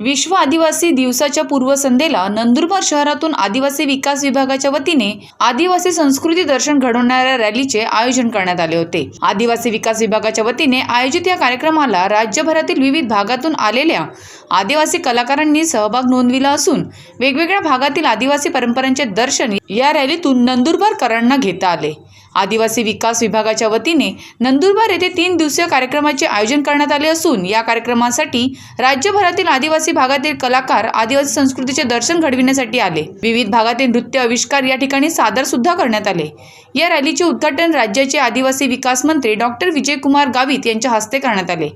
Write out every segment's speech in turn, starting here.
विश्व आदिवासी दिवसाच्या पूर्वसंध्येला नंदुरबार शहरातून आदिवासी विकास विभागाच्या वतीने आदिवासी संस्कृती दर्शन घडवणाऱ्या रॅलीचे आयोजन करण्यात आले होते. आदिवासी विकास विभागाच्या वतीने आयोजित या कार्यक्रमाला राज्यभरातील विविध भागातून आलेल्या आदिवासी कलाकारांनी सहभाग नोंदविला असून वेगवेगळ्या भागातील आदिवासी परंपरांचे दर्शन या रॅलीतून नंदुरबारकरांना घेता आले. आदिवासी विकास विभागाच्या वतीने नंदुरबार येथे तीन दिवसीय कार्यक्रमाचे आयोजन करण्यात आले असून या कार्यक्रमासाठी राज्यभरातील आदिवासी भागातील कलाकार आदिवासी संस्कृतीचे दर्शन घडविण्यासाठी आले. विविध भागातील नृत्य आविष्कार या ठिकाणी सादर सुद्धा करण्यात आले. या रॅलीचे उद्घाटन राज्याचे आदिवासी विकास मंत्री डॉक्टर विजयकुमार गावित यांच्या हस्ते करण्यात आले.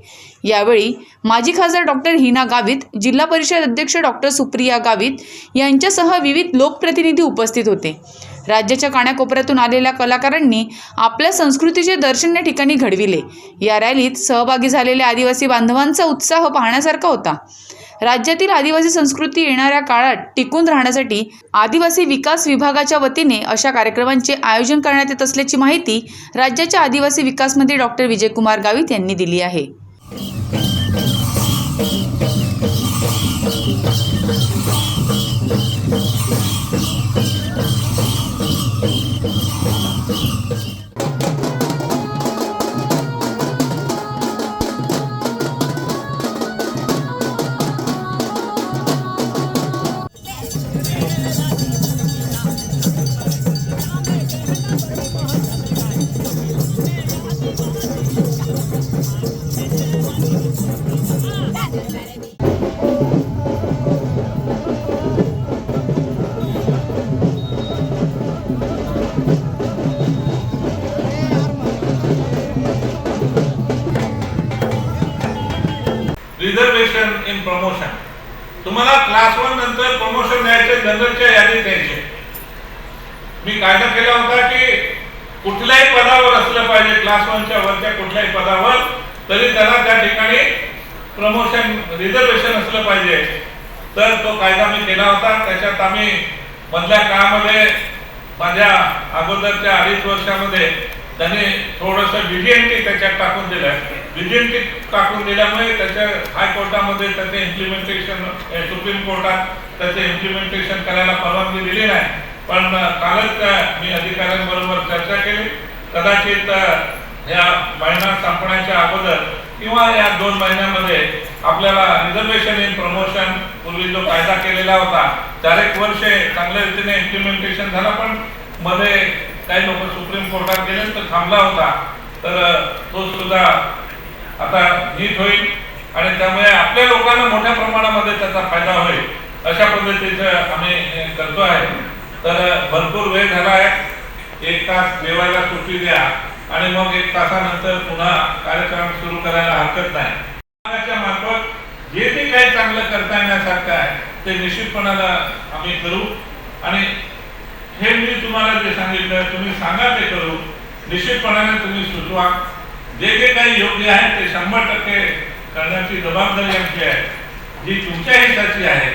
यावेळी माजी खासदार डॉक्टर हिना गावित जिल्हा परिषद अध्यक्ष डॉक्टर सुप्रिया गावित यांच्यासह विविध लोकप्रतिनिधी उपस्थित होते. राज्याच्या कानाकोपऱ्यातून आलेल्या कलाकारांनी आपल्या संस्कृतीचे दर्शन या ठिकाणी घडविले. या रॅलीत सहभागी झालेल्या आदिवासी बांधवांचा उत्साह पाहण्यासारखा होता. राज्यातील आदिवासी संस्कृती येणाऱ्या काळात टिकून राहण्यासाठी आदिवासी विकास विभागाच्या वतीने अशा कार्यक्रमांचे आयोजन करण्यात येत असल्याची माहिती राज्याच्या आदिवासी विकास मंत्री डॉक्टर विजयकुमार गावित यांनी दिली आहे. रिझर्वेशन इन प्रमोशन तुम्हाला क्लास वन नंतर प्रमोशन द्यायचे जनरलच्या यादीत द्यायचे मी कायदा केला होता की कुठल्याही पदावर असलं पाहिजे क्लास वनच्या वरच्या कुठल्याही पदावर तरी त्याला त्या ठिकाणी प्रमोशन रिझर्वेशन असलं पाहिजे. तर तो कायदा मी केला होता. त्याच्यात आम्ही मधल्या काळामध्ये माझ्या अगोदरच्या अडीच वर्षामध्ये त्यांनी थोडस व्हिजिएनटी त्याच्यात टाकून दिलं व्हिजिएनटी टाकून दिल्यामुळे त्याच्या हायकोर्टामध्ये त्याचे इम्प्लिमेंटेशन सुप्रीम कोर्टात त्याचे इम्प्लिमेंटेशन करायला परवानगी दिली नाही. पण कालच मी अधिकाऱ्यांबरोबर चर्चा केली. कदाचित या महिना संपण्याच्या अगोदर किंवा या दोन महिन्यामध्ये आपल्याला रिझर्वेशन इन प्रमोशन पूर्वी जो कायदा केलेला होता चार एक वर्षे चांगल्या रीतीने इम्प्लिमेंटेशन झाला पण मध्ये काही लोक सुप्रीम कोर्टात गेले तर थांबला होता. तर तो सुद्धा आता नीट होईल आणि त्यामुळे आपल्या लोकांना मोठ्या प्रमाणामध्ये त्याचा फायदा होईल अशा पद्धतीचं आम्ही करतो आहे. तर भरपूर वेळ झाला आहे. एक तास जेवायला सुट्टी द्या आणि मग एक तासानंतर पुन्हा कार्यक्रम सुरू करायला हरकत नाही. मार्फत जे ते काही चांगलं करता येण्यासारखं आहे ते निश्चितपणाला आम्ही करू. आणि हे मी तुम्हाला जे सांगितलं तुम्ही सांगा ते करू. निश्चितपणाने तुम्ही सुचवा. जे जे काही योग्य आहे ते शंभर टक्के करण्याची जबाबदारी आमची आहे. जी तुमच्या हिताची आहे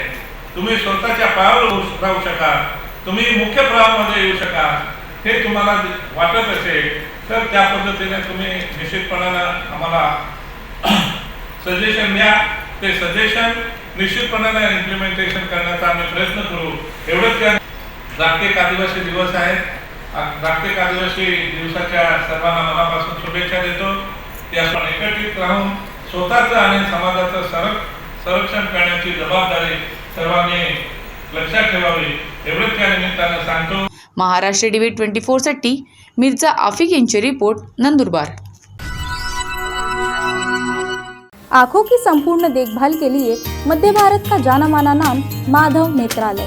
तुम्ही स्वतःच्या पायावर राहू शका तुम्ही मुख्य प्रवाहामध्ये येऊ शकाल हे तुम्हाला वाटत असेल तर त्या पद्धतीने तुम्ही निश्चितपणानं आम्हाला सजेशन द्या. ते सजेशन निश्चितपणाने इम्प्लिमेंटेशन करण्याचा आम्ही प्रयत्न करू. एवढंच त्या जागतिक आदिवासी दिवस आहे. जागतिक आदिवासी दिवसाच्या सर्वांना मनापासून शुभेच्छा देतो. ते आपण एकत्रित राहून स्वतःचं आणि समाजाचं संरक संरक्षण करण्याची जबाबदारी सर्वांनी लक्षात ठेवावी. एवढंच त्या निमित्तानं सांगतो. महाराष्ट्र टीव्ही ट्वेंटी फोरसाठी मिर्झा आफिक यांचे रिपोर्ट नंदुरबार. आंखों की संपूर्ण देखभाल के लिए मध्य भारत का जाना माना नाम माधव नेत्रालय।